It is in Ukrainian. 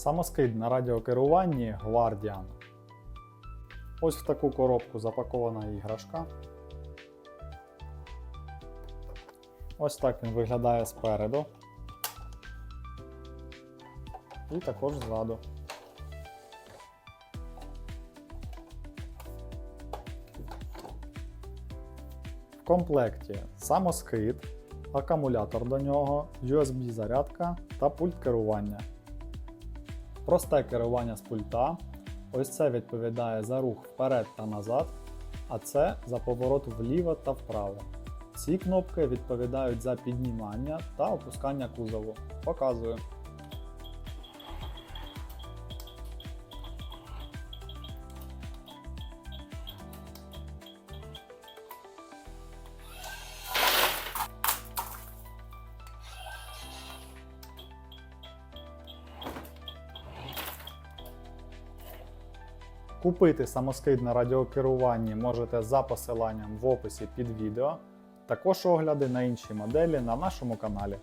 Самоскид на радіокеруванні Guardian. Ось в таку коробку запакована іграшка. Ось так він виглядає спереду. І також ззаду. В комплекті самоскид, акумулятор до нього, USB-зарядка та пульт керування. Просте керування з пульта. Ось це відповідає за рух вперед та назад, а це за поворот вліво та вправо. Ці кнопки відповідають за піднімання та опускання кузову. Показую. Купити самоскид на радіокеруванні можете за посиланням в описі під відео. Також огляди на інші моделі на нашому каналі.